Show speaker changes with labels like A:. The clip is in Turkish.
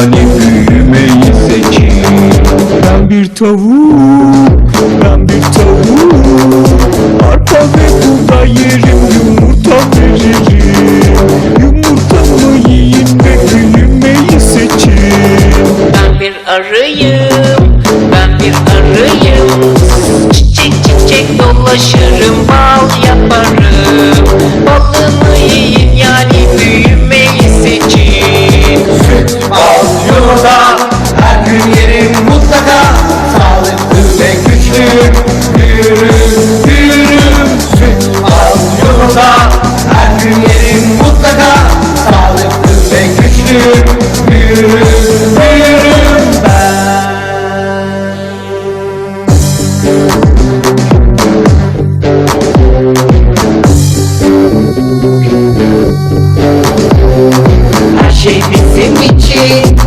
A: Yani büyümeyi seçin Ben bir tavuk Ben bir tavuk. Arpa ve buğday yerim Yumurta veririm. Yumurtamı yiyin ve büyümeyi seçin
B: Ben bir arıyım Ben bir arıyım.
C: Miçi, bizi miçi